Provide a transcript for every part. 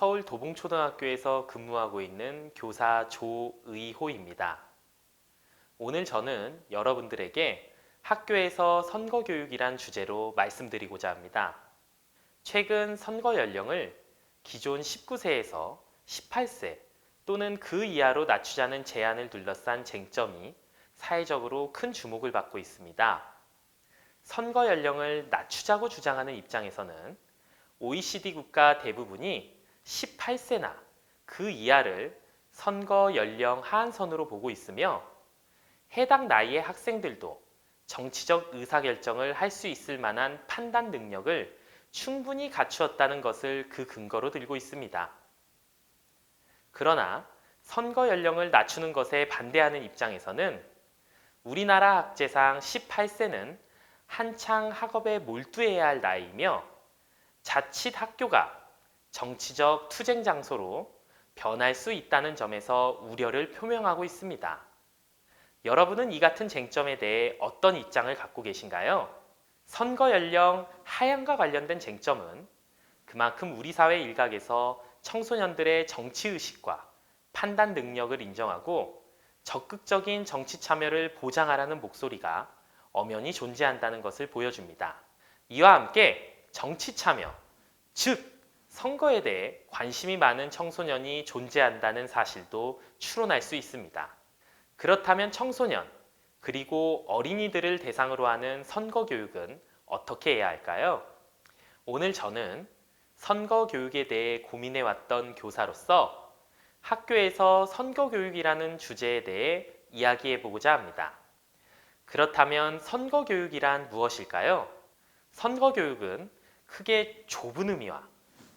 서울 도봉초등학교에서 근무하고 있는 교사 조의호입니다. 오늘 저는 여러분들에게 학교에서 선거교육이란 주제로 말씀드리고자 합니다. 최근 선거 연령을 기존 19세에서 18세 또는 그 이하로 낮추자는 제안을 둘러싼 쟁점이 사회적으로 큰 주목을 받고 있습니다. 선거 연령을 낮추자고 주장하는 입장에서는 OECD 국가 대부분이 18세나 그 이하를 선거 연령 하한선으로 보고 있으며 해당 나이의 학생들도 정치적 의사결정을 할 수 있을 만한 판단 능력을 충분히 갖추었다는 것을 그 근거로 들고 있습니다. 그러나 선거 연령을 낮추는 것에 반대하는 입장에서는 우리나라 학제상 18세는 한창 학업에 몰두해야 할 나이이며 자칫 학교가 정치적 투쟁 장소로 변할 수 있다는 점에서 우려를 표명하고 있습니다. 여러분은 이 같은 쟁점에 대해 어떤 입장을 갖고 계신가요? 선거 연령 하향과 관련된 쟁점은 그만큼 우리 사회 일각에서 청소년들의 정치 의식과 판단 능력을 인정하고 적극적인 정치 참여를 보장하라는 목소리가 엄연히 존재한다는 것을 보여줍니다. 이와 함께 정치 참여, 즉 선거에 대해 관심이 많은 청소년이 존재한다는 사실도 추론할 수 있습니다. 그렇다면 청소년, 그리고 어린이들을 대상으로 하는 선거 교육은 어떻게 해야 할까요? 오늘 저는 선거 교육에 대해 고민해 왔던 교사로서 학교에서 선거 교육이라는 주제에 대해 이야기해 보고자 합니다. 그렇다면 선거 교육이란 무엇일까요? 선거 교육은 크게 좁은 의미와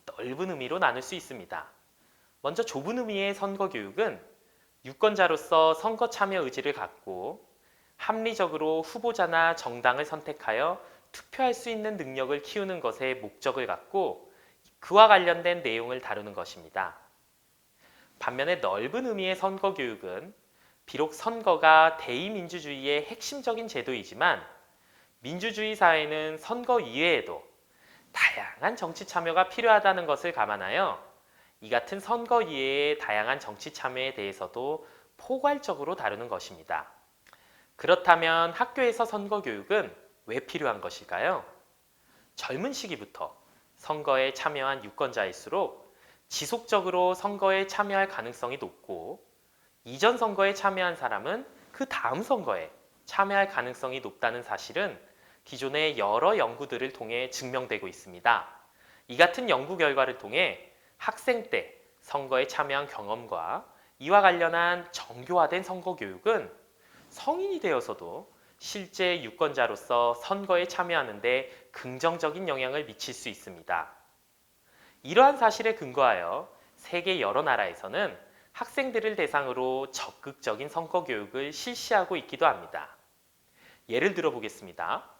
넓은 의미로 나눌 수 있습니다. 먼저 좁은 의미의 선거 교육은 유권자로서 선거 참여 의지를 갖고 합리적으로 후보자나 정당을 선택하여 투표할 수 있는 능력을 키우는 것에 목적을 갖고 그와 관련된 내용을 다루는 것입니다. 반면에 넓은 의미의 선거 교육은 비록 선거가 대의민주주의의 핵심적인 제도이지만 민주주의 사회는 선거 이외에도 다양한 정치 참여가 필요하다는 것을 감안하여 이 같은 선거 이외의 다양한 정치 참여에 대해서도 포괄적으로 다루는 것입니다. 그렇다면 학교에서 선거 교육은 왜 필요한 것일까요? 젊은 시기부터 선거에 참여한 유권자일수록 지속적으로 선거에 참여할 가능성이 높고 이전 선거에 참여한 사람은 그 다음 선거에 참여할 가능성이 높다는 사실은 기존의 여러 연구들을 통해 증명되고 있습니다. 이 같은 연구 결과를 통해 학생 때 선거에 참여한 경험과 이와 관련한 정교화된 선거 교육은 성인이 되어서도 실제 유권자로서 선거에 참여하는데 긍정적인 영향을 미칠 수 있습니다. 이러한 사실에 근거하여 세계 여러 나라에서는 학생들을 대상으로 적극적인 선거 교육을 실시하고 있기도 합니다. 예를 들어 보겠습니다.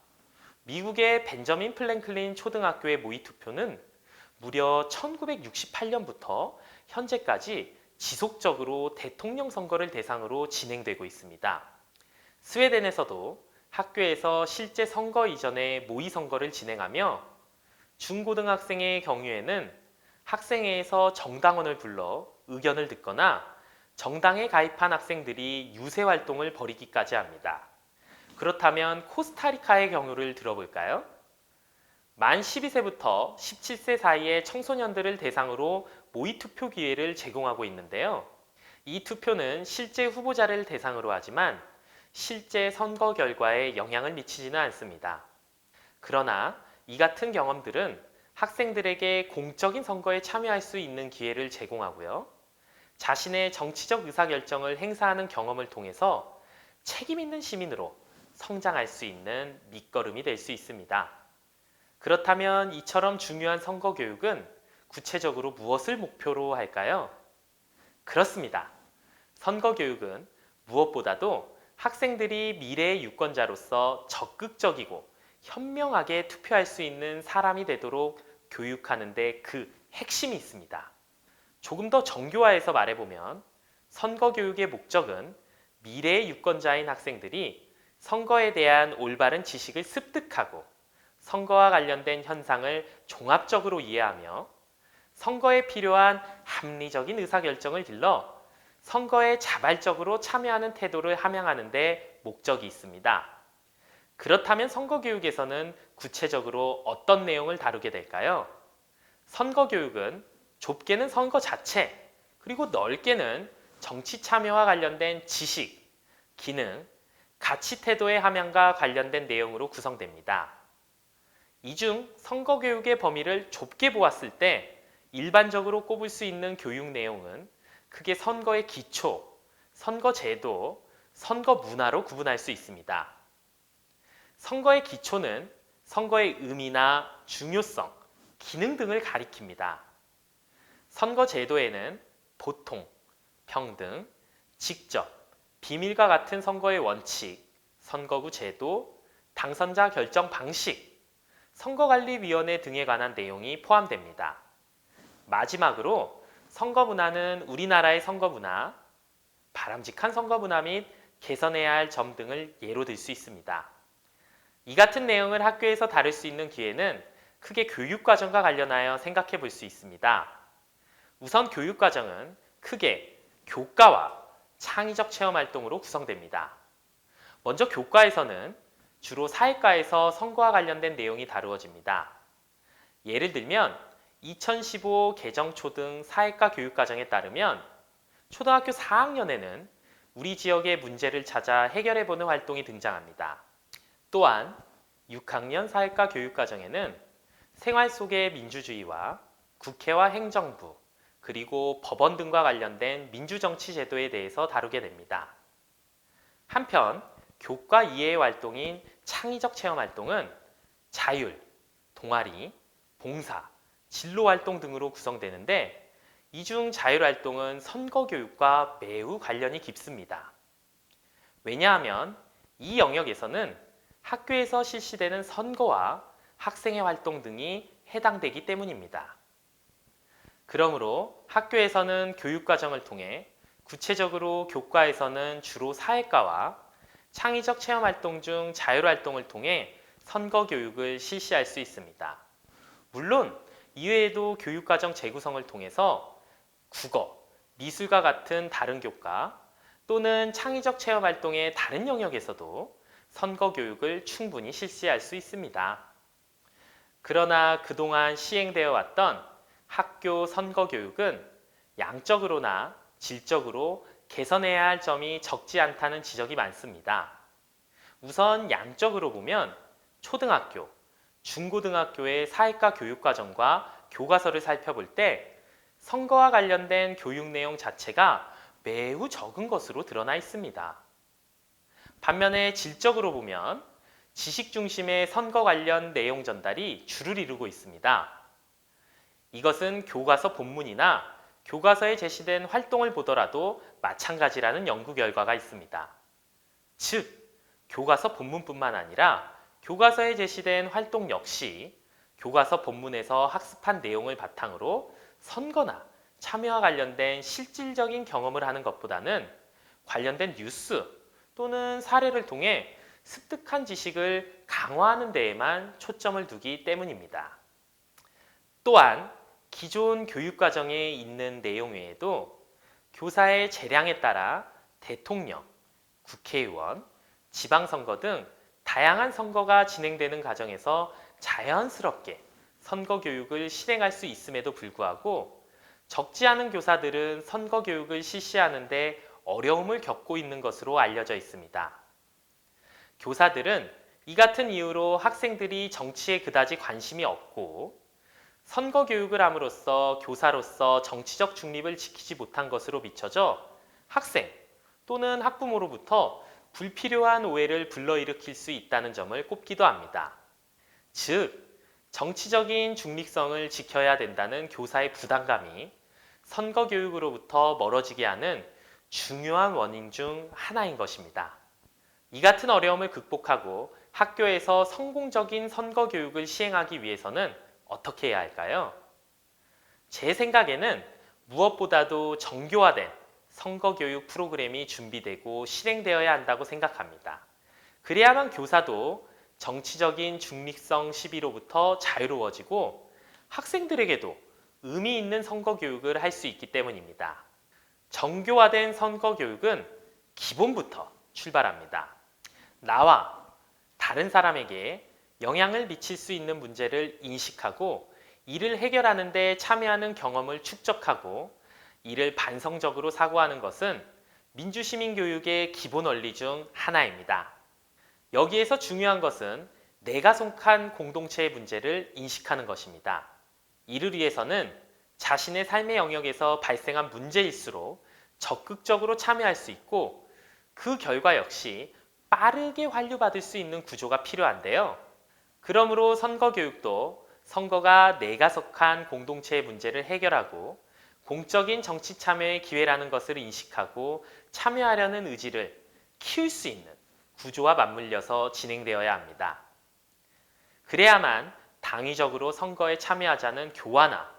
미국의 벤저민 플랭클린 초등학교의 모의 투표는 무려 1968년부터 현재까지 지속적으로 대통령 선거를 대상으로 진행되고 있습니다. 스웨덴에서도 학교에서 실제 선거 이전에 모의 선거를 진행하며 중고등학생의 경우에는 학생회에서 정당원을 불러 의견을 듣거나 정당에 가입한 학생들이 유세 활동을 벌이기까지 합니다. 그렇다면 코스타리카의 경우를 들어볼까요? 만 12세부터 17세 사이의 청소년들을 대상으로 모의 투표 기회를 제공하고 있는데요. 이 투표는 실제 후보자를 대상으로 하지만 실제 선거 결과에 영향을 미치지는 않습니다. 그러나 이 같은 경험들은 학생들에게 공적인 선거에 참여할 수 있는 기회를 제공하고요. 자신의 정치적 의사결정을 행사하는 경험을 통해서 책임 있는 시민으로 성장할 수 있는 밑거름이 될 수 있습니다. 그렇다면 이처럼 중요한 선거 교육은 구체적으로 무엇을 목표로 할까요? 그렇습니다. 선거 교육은 무엇보다도 학생들이 미래의 유권자로서 적극적이고 현명하게 투표할 수 있는 사람이 되도록 교육하는데 그 핵심이 있습니다. 조금 더 정교화해서 말해보면 선거 교육의 목적은 미래의 유권자인 학생들이 선거에 대한 올바른 지식을 습득하고 선거와 관련된 현상을 종합적으로 이해하며 선거에 필요한 합리적인 의사결정을 길러 선거에 자발적으로 참여하는 태도를 함양하는 데 목적이 있습니다. 그렇다면 선거교육에서는 구체적으로 어떤 내용을 다루게 될까요? 선거교육은 좁게는 선거 자체, 그리고 넓게는 정치 참여와 관련된 지식, 기능, 가치 태도의 함양과 관련된 내용으로 구성됩니다. 이 중 선거 교육의 범위를 좁게 보았을 때 일반적으로 꼽을 수 있는 교육 내용은 크게 선거의 기초, 선거 제도, 선거 문화로 구분할 수 있습니다. 선거의 기초는 선거의 의미나 중요성, 기능 등을 가리킵니다. 선거 제도에는 보통, 평등, 직접, 비밀과 같은 선거의 원칙, 선거구 제도, 당선자 결정 방식, 선거관리위원회 등에 관한 내용이 포함됩니다. 마지막으로 선거 문화는 우리나라의 선거 문화, 바람직한 선거 문화 및 개선해야 할 점 등을 예로 들 수 있습니다. 이 같은 내용을 학교에서 다룰 수 있는 기회는 크게 교육과정과 관련하여 생각해 볼 수 있습니다. 우선 교육과정은 크게 교과와 창의적 체험 활동으로 구성됩니다. 먼저 교과에서는 주로 사회과에서 선거와 관련된 내용이 다루어집니다. 예를 들면 2015 개정초등 사회과 교육과정에 따르면 초등학교 4학년에는 우리 지역의 문제를 찾아 해결해보는 활동이 등장합니다. 또한 6학년 사회과 교육과정에는 생활 속의 민주주의와 국회와 행정부, 그리고 법원 등과 관련된 민주정치 제도에 대해서 다루게 됩니다. 한편 교과 이해의 활동인 창의적 체험 활동은 자율, 동아리, 봉사, 진로 활동 등으로 구성되는데 이중 자율 활동은 선거 교육과 매우 관련이 깊습니다. 왜냐하면 이 영역에서는 학교에서 실시되는 선거와 학생의 활동 등이 해당되기 때문입니다. 그러므로 학교에서는 교육과정을 통해 구체적으로 교과에서는 주로 사회과와 창의적 체험 활동 중 자율 활동을 통해 선거 교육을 실시할 수 있습니다. 물론 이외에도 교육과정 재구성을 통해서 국어, 미술과 같은 다른 교과 또는 창의적 체험 활동의 다른 영역에서도 선거 교육을 충분히 실시할 수 있습니다. 그러나 그동안 시행되어 왔던 학교 선거 교육은 양적으로나 질적으로 개선해야 할 점이 적지 않다는 지적이 많습니다. 우선 양적으로 보면 초등학교, 중고등학교의 사회과 교육과정과 교과서를 살펴볼 때 선거와 관련된 교육 내용 자체가 매우 적은 것으로 드러나 있습니다. 반면에 질적으로 보면 지식 중심의 선거 관련 내용 전달이 주를 이루고 있습니다. 이것은 교과서 본문이나 교과서에 제시된 활동을 보더라도 마찬가지라는 연구 결과가 있습니다. 즉, 교과서 본문뿐만 아니라 교과서에 제시된 활동 역시 교과서 본문에서 학습한 내용을 바탕으로 선거나 참여와 관련된 실질적인 경험을 하는 것보다는 관련된 뉴스 또는 사례를 통해 습득한 지식을 강화하는 데에만 초점을 두기 때문입니다. 또한 기존 교육과정에 있는 내용 외에도 교사의 재량에 따라 대통령, 국회의원, 지방선거 등 다양한 선거가 진행되는 과정에서 자연스럽게 선거 교육을 실행할 수 있음에도 불구하고 적지 않은 교사들은 선거 교육을 실시하는데 어려움을 겪고 있는 것으로 알려져 있습니다. 교사들은 이 같은 이유로 학생들이 정치에 그다지 관심이 없고 선거 교육을 함으로써 교사로서 정치적 중립을 지키지 못한 것으로 비춰져 학생 또는 학부모로부터 불필요한 오해를 불러일으킬 수 있다는 점을 꼽기도 합니다. 즉, 정치적인 중립성을 지켜야 된다는 교사의 부담감이 선거 교육으로부터 멀어지게 하는 중요한 원인 중 하나인 것입니다. 이 같은 어려움을 극복하고 학교에서 성공적인 선거 교육을 시행하기 위해서는 어떻게 해야 할까요? 제 생각에는 무엇보다도 정교화된 선거 교육 프로그램이 준비되고 실행되어야 한다고 생각합니다. 그래야만 교사도 정치적인 중립성 시비로부터 자유로워지고 학생들에게도 의미 있는 선거 교육을 할 수 있기 때문입니다. 정교화된 선거 교육은 기본부터 출발합니다. 나와 다른 사람에게 영향을 미칠 수 있는 문제를 인식하고 이를 해결하는 데 참여하는 경험을 축적하고 이를 반성적으로 사고하는 것은 민주시민 교육의 기본 원리 중 하나입니다. 여기에서 중요한 것은 내가 속한 공동체의 문제를 인식하는 것입니다. 이를 위해서는 자신의 삶의 영역에서 발생한 문제일수록 적극적으로 참여할 수 있고 그 결과 역시 빠르게 환류받을 수 있는 구조가 필요한데요. 그러므로 선거 교육도 선거가 내가 속한 공동체의 문제를 해결하고 공적인 정치 참여의 기회라는 것을 인식하고 참여하려는 의지를 키울 수 있는 구조와 맞물려서 진행되어야 합니다. 그래야만 당위적으로 선거에 참여하자는 교화나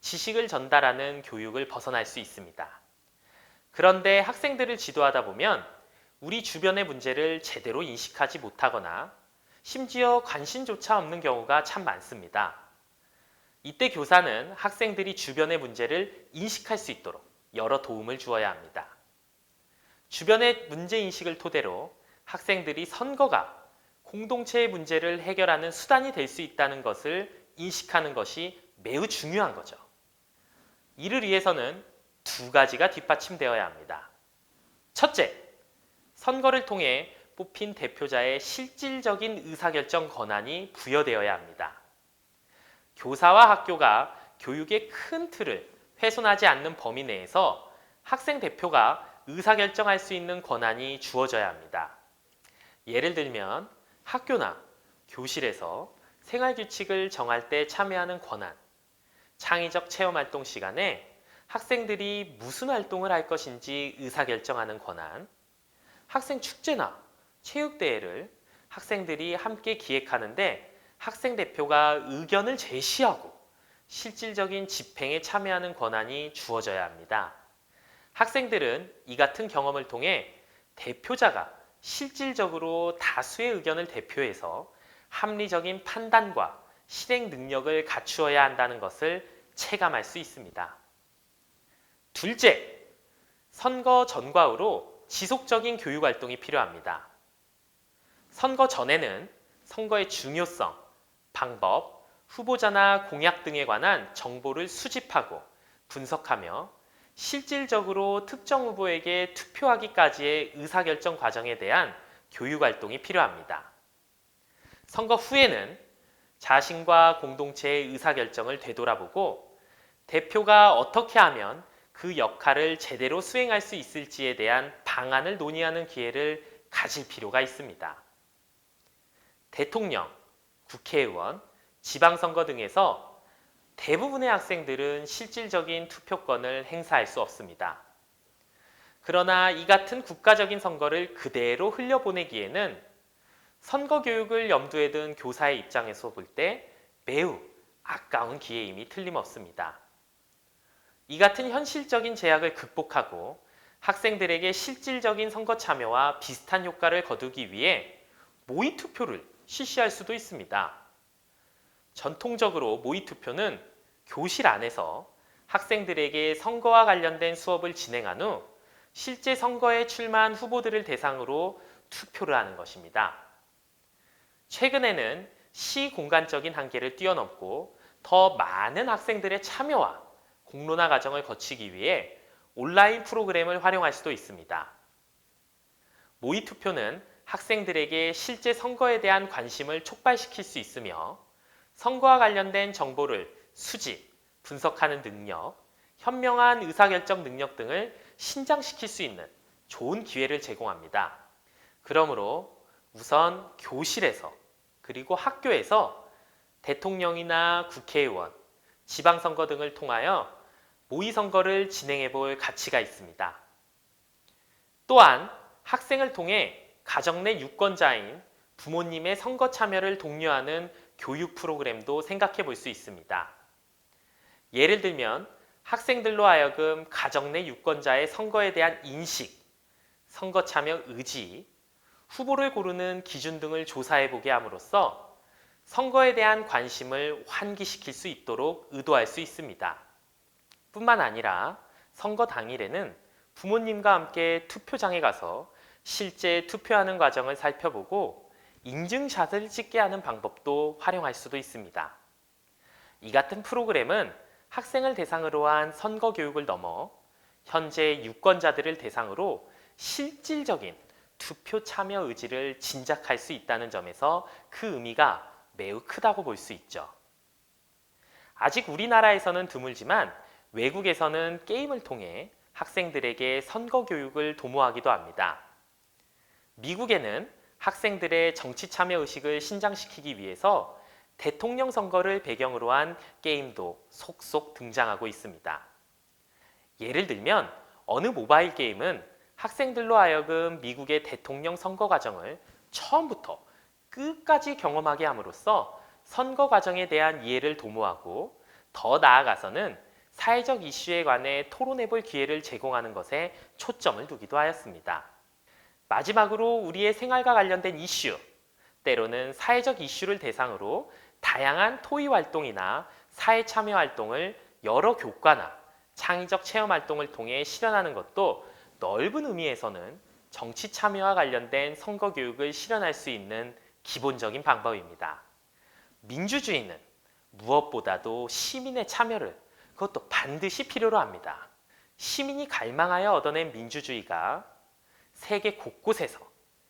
지식을 전달하는 교육을 벗어날 수 있습니다. 그런데 학생들을 지도하다 보면 우리 주변의 문제를 제대로 인식하지 못하거나 심지어 관심조차 없는 경우가 참 많습니다. 이때 교사는 학생들이 주변의 문제를 인식할 수 있도록 여러 도움을 주어야 합니다. 주변의 문제 인식을 토대로 학생들이 선거가 공동체의 문제를 해결하는 수단이 될 수 있다는 것을 인식하는 것이 매우 중요한 거죠. 이를 위해서는 두 가지가 뒷받침되어야 합니다. 첫째, 선거를 통해 뽑힌 대표자의 실질적인 의사결정 권한이 부여되어야 합니다. 교사와 학교가 교육의 큰 틀을 훼손하지 않는 범위 내에서 학생 대표가 의사결정할 수 있는 권한이 주어져야 합니다. 예를 들면 학교나 교실에서 생활규칙을 정할 때 참여하는 권한, 창의적 체험활동 시간에 학생들이 무슨 활동을 할 것인지 의사결정하는 권한, 학생 축제나 체육대회를 학생들이 함께 기획하는데 학생 대표가 의견을 제시하고 실질적인 집행에 참여하는 권한이 주어져야 합니다. 학생들은 이 같은 경험을 통해 대표자가 실질적으로 다수의 의견을 대표해서 합리적인 판단과 실행 능력을 갖추어야 한다는 것을 체감할 수 있습니다. 둘째, 선거 전과 후로 지속적인 교육 활동이 필요합니다. 선거 전에는 선거의 중요성, 방법, 후보자나 공약 등에 관한 정보를 수집하고 분석하며 실질적으로 특정 후보에게 투표하기까지의 의사결정 과정에 대한 교육 활동이 필요합니다. 선거 후에는 자신과 공동체의 의사결정을 되돌아보고 대표가 어떻게 하면 그 역할을 제대로 수행할 수 있을지에 대한 방안을 논의하는 기회를 가질 필요가 있습니다. 대통령, 국회의원, 지방선거 등에서 대부분의 학생들은 실질적인 투표권을 행사할 수 없습니다. 그러나 이 같은 국가적인 선거를 그대로 흘려보내기에는 선거 교육을 염두에 둔 교사의 입장에서 볼 때 매우 아까운 기회임이 틀림없습니다. 이 같은 현실적인 제약을 극복하고 학생들에게 실질적인 선거 참여와 비슷한 효과를 거두기 위해 모의 투표를 실시할 수도 있습니다. 전통적으로 모의 투표는 교실 안에서 학생들에게 선거와 관련된 수업을 진행한 후 실제 선거에 출마한 후보들을 대상으로 투표를 하는 것입니다. 최근에는 시 공간적인 한계를 뛰어넘고 더 많은 학생들의 참여와 공론화 과정을 거치기 위해 온라인 프로그램을 활용할 수도 있습니다. 모의 투표는 학생들에게 실제 선거에 대한 관심을 촉발시킬 수 있으며 선거와 관련된 정보를 수집, 분석하는 능력, 현명한 의사결정 능력 등을 신장시킬 수 있는 좋은 기회를 제공합니다. 그러므로 우선 교실에서 그리고 학교에서 대통령이나 국회의원, 지방선거 등을 통하여 모의선거를 진행해 볼 가치가 있습니다. 또한 학생을 통해 가정 내 유권자인 부모님의 선거 참여를 독려하는 교육 프로그램도 생각해 볼 수 있습니다. 예를 들면 학생들로 하여금 가정 내 유권자의 선거에 대한 인식, 선거 참여 의지, 후보를 고르는 기준 등을 조사해 보게 함으로써 선거에 대한 관심을 환기시킬 수 있도록 의도할 수 있습니다. 뿐만 아니라 선거 당일에는 부모님과 함께 투표장에 가서 실제 투표하는 과정을 살펴보고 인증샷을 찍게 하는 방법도 활용할 수도 있습니다. 이 같은 프로그램은 학생을 대상으로 한 선거 교육을 넘어 현재 유권자들을 대상으로 실질적인 투표 참여 의지를 진작할 수 있다는 점에서 그 의미가 매우 크다고 볼 수 있죠. 아직 우리나라에서는 드물지만 외국에서는 게임을 통해 학생들에게 선거 교육을 도모하기도 합니다. 미국에는 학생들의 정치 참여 의식을 신장시키기 위해서 대통령 선거를 배경으로 한 게임도 속속 등장하고 있습니다. 예를 들면 어느 모바일 게임은 학생들로 하여금 미국의 대통령 선거 과정을 처음부터 끝까지 경험하게 함으로써 선거 과정에 대한 이해를 도모하고 더 나아가서는 사회적 이슈에 관해 토론해 볼 기회를 제공하는 것에 초점을 두기도 하였습니다. 마지막으로 우리의 생활과 관련된 이슈, 때로는 사회적 이슈를 대상으로 다양한 토의 활동이나 사회 참여 활동을 여러 교과나 창의적 체험 활동을 통해 실현하는 것도 넓은 의미에서는 정치 참여와 관련된 선거 교육을 실현할 수 있는 기본적인 방법입니다. 민주주의는 무엇보다도 시민의 참여를 그것도 반드시 필요로 합니다. 시민이 갈망하여 얻어낸 민주주의가 세계 곳곳에서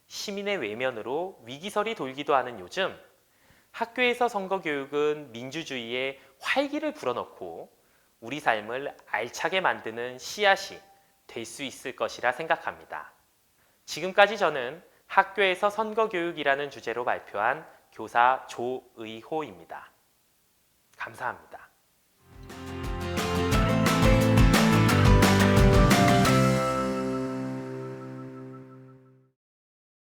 시민의 외면으로 위기설이 돌기도 하는 요즘 학교에서 선거 교육은 민주주의의 활기를 불어넣고 우리 삶을 알차게 만드는 씨앗이 될 수 있을 것이라 생각합니다. 지금까지 저는 학교에서 선거 교육이라는 주제로 발표한 교사 조의호입니다. 감사합니다.